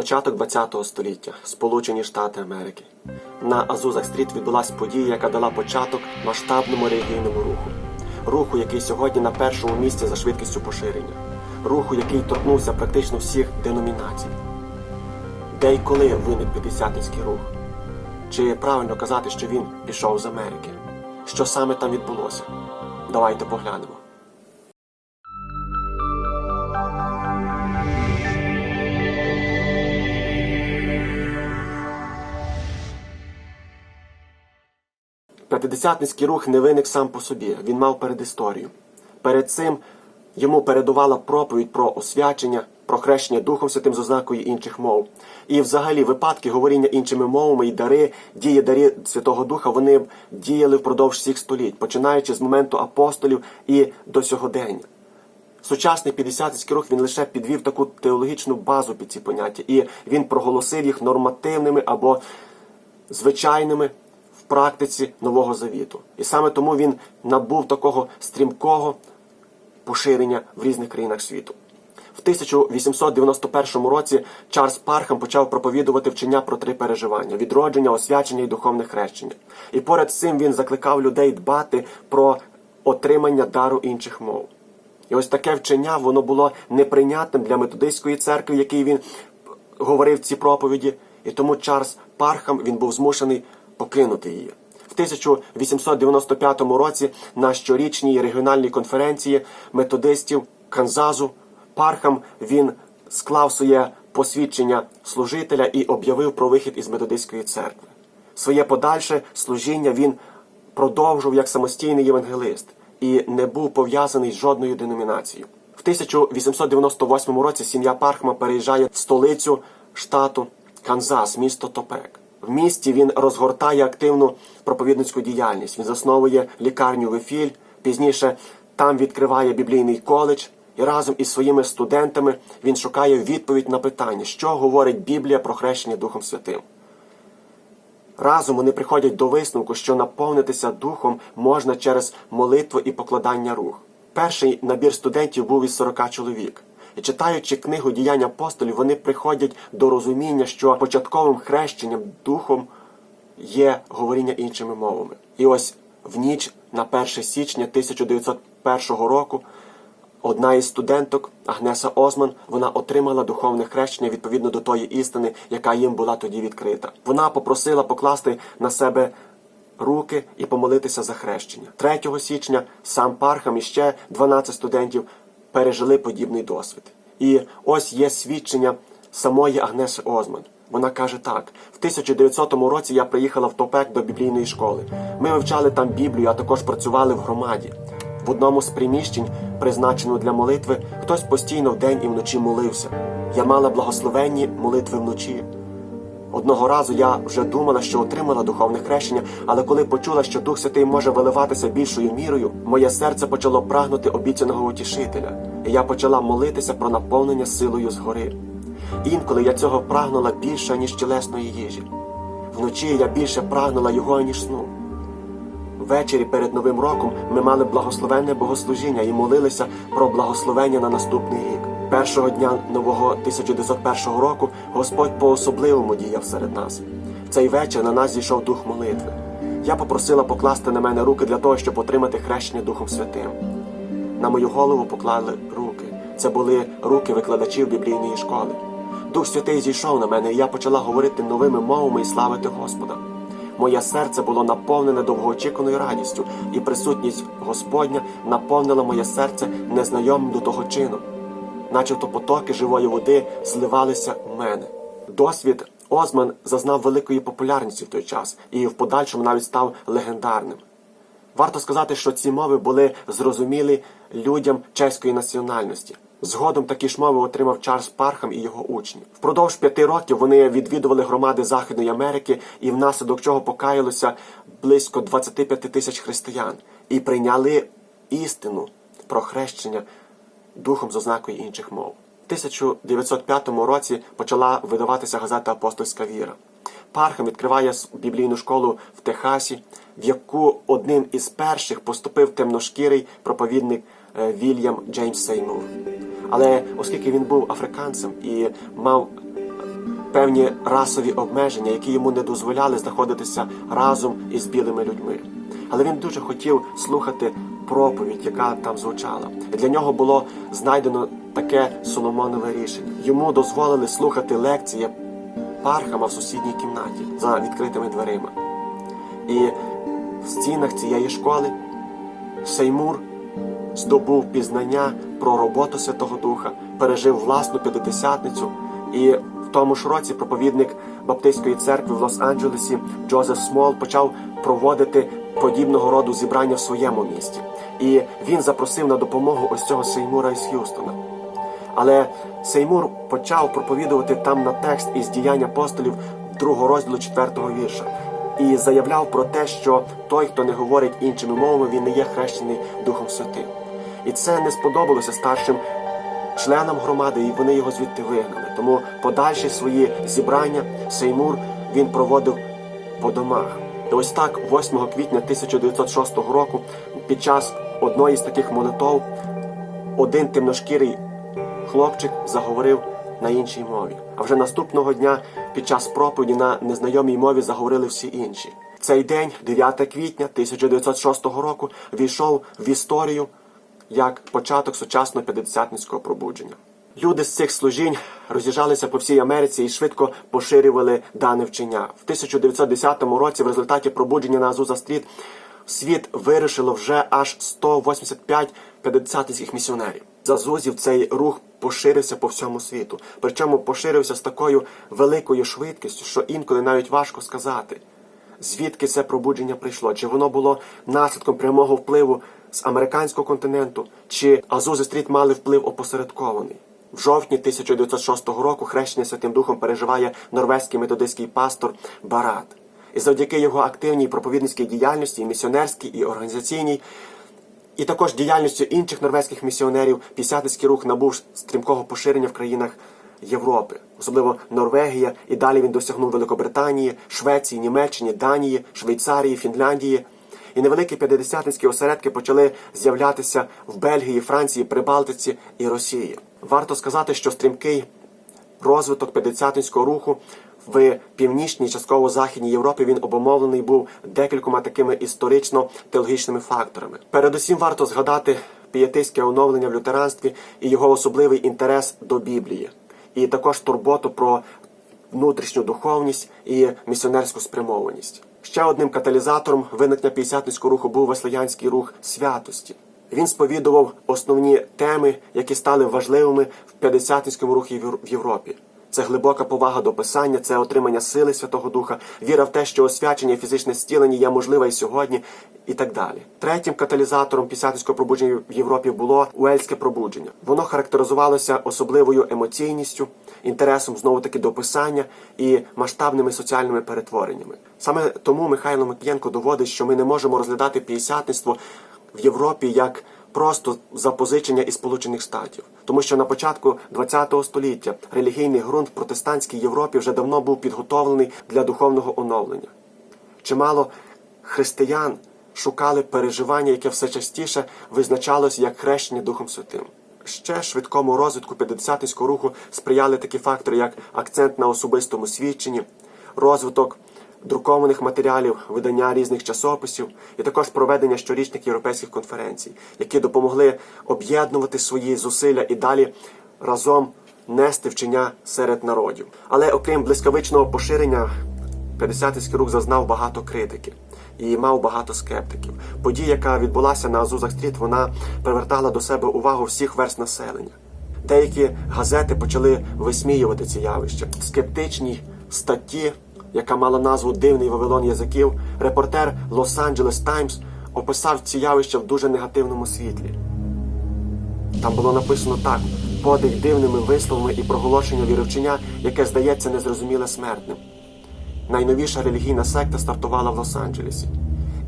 Початок ХХ століття, Сполучені Штати Америки. На Азузах Стріт відбулася подія, яка дала початок масштабному релігійному руху. Руху, який сьогодні на першому місці за швидкістю поширення. Руху, який торкнувся практично всіх деномінацій. Де й коли виник п'ятдесятницький рух? Чи правильно казати, що він пішов з Америки? Що саме там відбулося? Давайте поглянемо. П'ятидесятницький рух не виник сам по собі, він мав передісторію. Перед цим йому передувала проповідь про освячення, про хрещення Духом Святим з ознакою інших мов. І взагалі випадки говоріння іншими мовами і дари, дії дари Святого Духа, вони діяли впродовж всіх століть, починаючи з моменту апостолів і до сьогодення. Сучасний п'ятдесятницький рух він лише підвів таку теологічну базу під ці поняття, і він проголосив їх нормативними або звичайними практиці Нового Завіту. І саме тому він набув такого стрімкого поширення в різних країнах світу. В 1891 році Чарльз Пархам почав проповідувати вчення про три переживання: відродження, освячення і духовне хрещення. І поряд з цим він закликав людей дбати про отримання дару інших мов. І ось таке вчення воно було неприйнятним для методистської церкви, який він говорив ці проповіді, і тому Чарльз Пархам він був змушений покинути її. В 1895 році на щорічній регіональній конференції методистів Канзазу Пархам він склав своє посвідчення служителя і об'явив про вихід із методистської церкви. Своє подальше служіння він продовжив як самостійний євангелист і не був пов'язаний з жодною деномінацією. В 1898 році сім'я Пархма переїжджає в столицю штату Канзас, місто Топек. В місті він розгортає активну проповідницьку діяльність. Він засновує лікарню Вефіль, пізніше там відкриває біблійний коледж, і разом із своїми студентами він шукає відповідь на питання, що говорить Біблія про хрещення Духом Святим. Разом вони приходять до висновку, що наповнитися духом можна через молитву і покладання рук. Перший набір студентів був із 40 чоловік. Читаючи книгу діянь апостолів, вони приходять до розуміння, що початковим хрещенням духом є говоріння іншими мовами. І ось в ніч на 1 січня 1901 року Одна із студенток, Агнеса Озман, вона отримала духовне хрещення відповідно до тої істини, яка їм була тоді відкрита. Вона попросила покласти на себе руки і помолитися за хрещення. 3 січня сам Пархам і ще 12 студентів пережили подібний досвід. І ось є свідчення самої Агнеси Озман. Вона каже так: в 1900 році я приїхала в Топек до біблійної школи. Ми вивчали там Біблію, а також працювали в громаді. В одному з приміщень, призначеного для молитви, хтось постійно вдень і вночі молився. Я мала благословенні молитви вночі. Одного разу я вже думала, що отримала духовне хрещення, але коли почула, що Дух Святий може виливатися більшою мірою, моє серце почало прагнути обіцяного утішителя, і я почала молитися про наповнення силою згори. Інколи я цього прагнула більше, ніж тілесної їжі. Вночі я більше прагнула його, ніж сну. Ввечері перед Новим роком ми мали благословенне богослужіння і молилися про благословення на наступний рік. Першого дня нового 1901 року Господь по-особливому діяв серед нас. Цей вечір на нас зійшов дух молитви. Я попросила покласти на мене руки для того, щоб отримати хрещення Духом Святим. На мою голову поклали руки. Це були руки викладачів біблійної школи. Дух Святий зійшов на мене, і я почала говорити новими мовами і славити Господа. Моє серце було наповнене довгоочікуваною радістю, і присутність Господня наповнила моє серце незнайомим до того чином, начебто потоки живої води зливалися в мене. Досвід Озман зазнав великої популярності в той час і в подальшому навіть став легендарним. Варто сказати, що ці мови були зрозумілі людям чеської національності. Згодом такі ж мови отримав Чарльз Пархам і його учні. Впродовж п'яти років вони відвідували громади Західної Америки і внаслідок чого покаялося близько 25 тисяч християн і прийняли істину про хрещення духом з ознакою інших мов. В 1905 році почала видаватися газета Апостольська віра. Пархам відкриває біблійну школу в Техасі, в яку одним із перших поступив темношкірий проповідник е, Вільям Джеймс Сеймур. Але оскільки він був африканцем і мав певні расові обмеження, які йому не дозволяли знаходитися разом із білими людьми. Але він дуже хотів слухати проповідь, яка там звучала. І для нього було знайдено таке Соломонове рішення. Йому дозволили слухати лекції Пархама в сусідній кімнаті за відкритими дверима. І в стінах цієї школи Сеймур здобув пізнання про роботу Святого Духа, пережив власну п'ятидесятницю. І тому ж році проповідник Баптистської церкви в Лос-Анджелесі Джозеф Смол почав проводити подібного роду зібрання в своєму місті. І він запросив на допомогу ось цього Сеймура із Х'юстона. Але Сеймур почав проповідувати там на текст із діянь апостолів другого розділу четвертого вірша. І заявляв про те, що той, хто не говорить іншими мовами, він не є хрещений Духом Святим. І це не сподобалося старшим членам громади, і вони його звідти вигнали. Тому подальші свої зібрання Сеймур він проводив по домах. І ось так, 8 квітня 1906 року, під час одної з таких молитов, один темношкірий хлопчик заговорив на іншій мові. А вже наступного дня під час проповіді на незнайомій мові заговорили всі інші. Цей день, 9 квітня 1906 року, війшов в історію як початок сучасного п'ятдесятницького пробудження. Люди з цих служінь роз'їжджалися по всій Америці і швидко поширювали дане вчення. В 1910 році в результаті пробудження на Азуза Стріт світ вирішило вже аж 185 п'ятдесятницьких місіонерів. З Азузів цей рух поширився по всьому світу. Причому поширився з такою великою швидкістю, що інколи навіть важко сказати, звідки це пробудження прийшло, чи воно було наслідком прямого впливу з американського континенту, чи Азузи Стріт мали вплив опосередкований. В жовтні 1906 року хрещення Святим Духом переживає норвезький методистський пастор Барат. І завдяки його активній проповідницькій діяльності, і місіонерській і організаційній, і також діяльністю інших норвезьких місіонерів, пісятницький рух набув стрімкого поширення в країнах Європи, особливо Норвегія, і далі він досягнув Великобританії, Швеції, Німеччини, Данії, Швейцарії, Фінляндії. І невеликі п'ятидесятницькі осередки почали з'являтися в Бельгії, Франції, Прибалтиці і Росії. Варто сказати, що стрімкий розвиток п'ятидесятницького руху в північній, частково західній Європі він обумовлений був декількома такими історично-теологічними факторами. Передусім варто згадати пієтистське оновлення в лютеранстві і його особливий інтерес до Біблії, і також турботу про внутрішню духовність і місіонерську спрямованість. Ще одним каталізатором виникнення п'ятдесятницького руху був веслоянський рух святості. Він сповідував основні теми, які стали важливими в п'ятдесятницькому рухі в Європі. Це глибока повага до писання, це отримання сили Святого Духа, віра в те, що освячення і фізичне зцілення є можливе і сьогодні, і так далі. Третім каталізатором пісятницького пробудження в Європі було уельське пробудження. Воно характеризувалося особливою емоційністю, інтересом знову таки до писання і масштабними соціальними перетвореннями. Саме тому Михайло Микієнко доводить, що ми не можемо розглядати п'ятдесятництво в Європі як просто запозичення із Сполучених Штатів, тому що на початку ХХ століття релігійний ґрунт в протестантській Європі вже давно був підготовлений для духовного оновлення. Чимало християн шукали переживання, яке все частіше визначалось як хрещення Духом Святим. Ще швидкому розвитку п'ятдесятницького руху сприяли такі фактори, як акцент на особистому свідченні, розвиток друкованих матеріалів, видання різних часописів, і також проведення щорічних європейських конференцій, які допомогли об'єднувати свої зусилля і далі разом нести вчення серед народів. Але окрім блискавичного поширення, П'ятдесятницький рух зазнав багато критики і мав багато скептиків. Подія, яка відбулася на Азузах Стріт, вона привертала до себе увагу всіх верст населення. Деякі газети почали висміювати ці явища. В скептичній статті, яка мала назву Дивний Вавилон язиків, репортер Лос-Анджелес Таймс описав ці явища в дуже негативному світлі. Там було написано так: подих дивними висловами і проголошення віровчення, яке здається незрозуміле смертним. Найновіша релігійна секта стартувала в Лос-Анджелесі.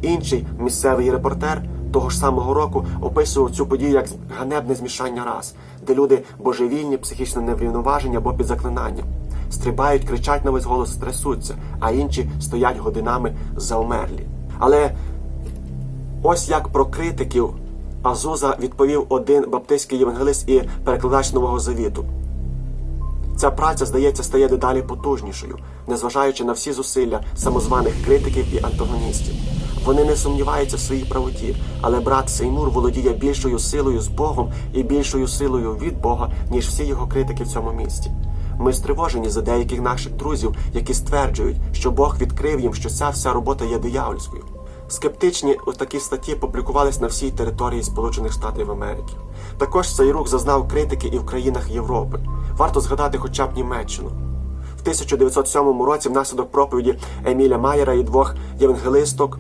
Інший місцевий репортер того ж самого року описував цю подію як ганебне змішання рас, де люди божевільні, психічно неврівноважені або під заклинанням. Стрибають, кричать на весь голос, трясуться, а інші стоять годинами заумерлі. Але ось як про критиків Азуза відповів один баптистський євангелист і перекладач Нового Завіту. Ця праця, здається, стає дедалі потужнішою, незважаючи на всі зусилля самозваних критиків і антагоністів. Вони не сумніваються в своїй правоті, але брат Сеймур володіє більшою силою з Богом і більшою силою від Бога, ніж всі його критики в цьому місті. Ми стривожені за деяких наших друзів, які стверджують, що Бог відкрив їм, що ця вся робота є диявольською. Скептичні такі статті публікувались на всій території Сполучених Штатів Америки. Також цей рух зазнав критики і в країнах Європи. Варто згадати хоча б Німеччину. В 1907 році, внаслідок проповіді Еміля Майера і двох євангелисток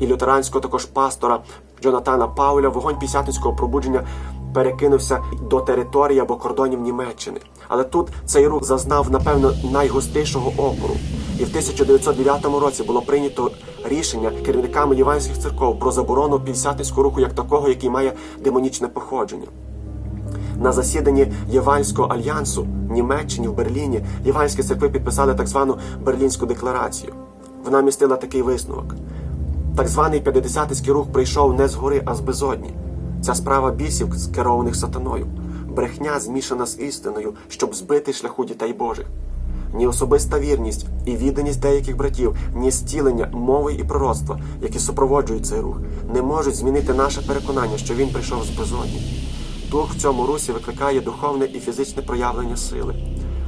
і лютеранського також пастора Джонатана Пауля, вогонь пісятницького пробудження перекинувся до території або кордонів Німеччини. Але тут цей рух зазнав, напевно, найгустішого опору. І в 1909 році було прийнято рішення керівниками євангельських церков про заборону пісятницького руху як такого, який має демонічне походження. На засіданні Євангельського альянсу в Німеччині в Берліні євангельські церкви підписали так звану Берлінську декларацію. Вона містила такий висновок: так званий п'ятдесятницький рух прийшов не згори, а з безодні. Ця справа бісів, скерованих сатаною, брехня змішана з істиною, щоб збити шляху дітей Божих. Ні особиста вірність і відданість деяких братів, ні зцілення, мови і пророцтва, які супроводжують цей рух, не можуть змінити наше переконання, що він прийшов з безодні. Дух в цьому русі викликає духовне і фізичне проявлення сили.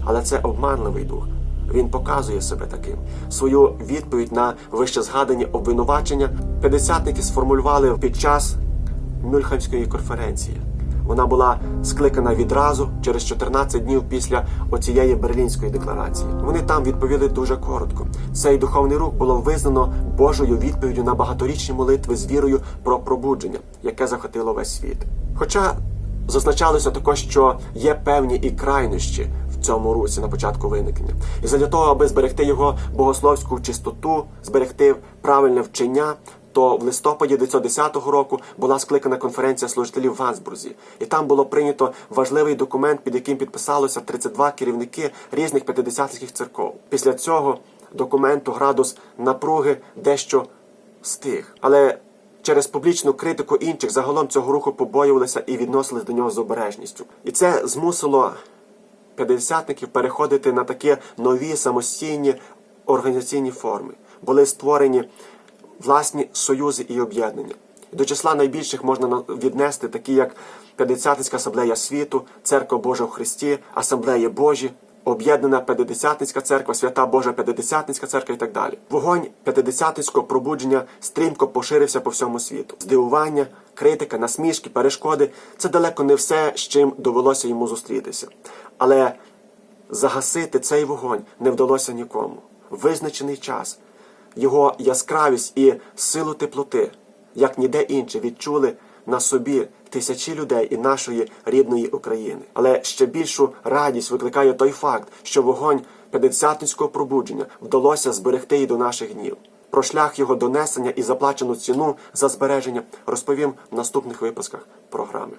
Але це обманливий дух. Він показує себе таким. Свою відповідь на вище згадані обвинувачення п'ятдесятники сформулювали під час Мюльхамської конференції. Вона була скликана відразу через 14 днів після оцієї берлінської декларації. Вони там відповіли дуже коротко. Цей духовний рух було визнано Божою відповіддю на багаторічні молитви з вірою про пробудження, яке захопило весь світ. Хоча зазначалося також, що є певні і крайнощі цьому русі на початку виникнення, і задля того, аби зберегти його богословську чистоту, зберегти правильне вчення. То в листопаді 1910 року була скликана конференція служителів в Гансбурзі, і там було прийнято важливий документ, під яким підписалося 32 керівники різних п'ятидесятських церков. Після цього документу градус напруги дещо стих, але через публічну критику інших загалом цього руху побоювалися і відносились до нього з обережністю. І це змусило п'ятдесятників переходити на такі нові самостійні організаційні форми. Були створені власні союзи і об'єднання. До числа найбільших можна віднести такі, як П'ятдесятницька асамблея світу, Церква Божа в Христі, Асамблеї Божі, Об'єднана П'ятидесятницька церква, Свята Божа П'ятидесятницька церква і так далі. Вогонь п'ятидесятницького пробудження стрімко поширився по всьому світу. Здивування, критика, насмішки, перешкоди це далеко не все, з чим довелося йому зустрітися. Але загасити цей вогонь не вдалося нікому. Визначений час, його яскравість і силу теплоти, як ніде інше, відчули на собі тисячі людей і нашої рідної України. Але ще більшу радість викликає той факт, що вогонь п'ятдесятницького пробудження вдалося зберегти і до наших днів. Про шлях його донесення і заплачену ціну за збереження розповім в наступних випусках програми.